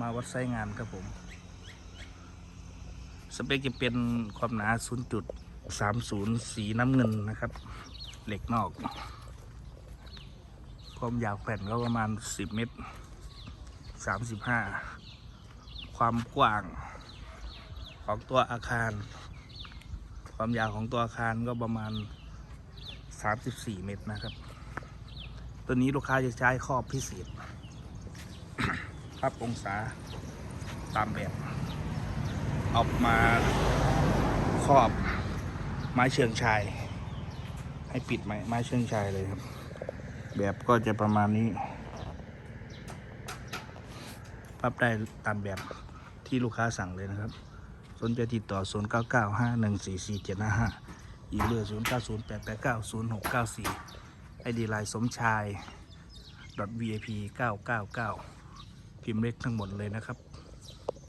มาวัดไซงานครับผม สเปคจะเป็นความหนา 0.30 สีน้ำเงินนะครับ เหล็กนอก ความยาวแผ่นก็ประมาณ 10 เมตร 35 ความกว้างของตัวอาคาร ความยาวของตัวอาคารก็ประมาณ 34 เมตรนะครับ ตัวนี้ลูกค้าจะใช้ครอบพิเศษ ครับองศาตามแบบออกมาครอบไม้เชิงชาย ให้ปิดไม้ไม้เชิงชายเลยครับ แบบก็จะประมาณนี้ปรับได้ตามแบบที่ลูกค้าสั่งเลยนะครับ สนใจติดต่อ 0 9 9 5 1 4 4 7 5 5 อีกเบอร์ 0 9 0 8 8 9 0 6 9 4 ไอดีไลน์สมชาย .vip 999 พิมพ์เล็กทั้งหมดเลยนะครับ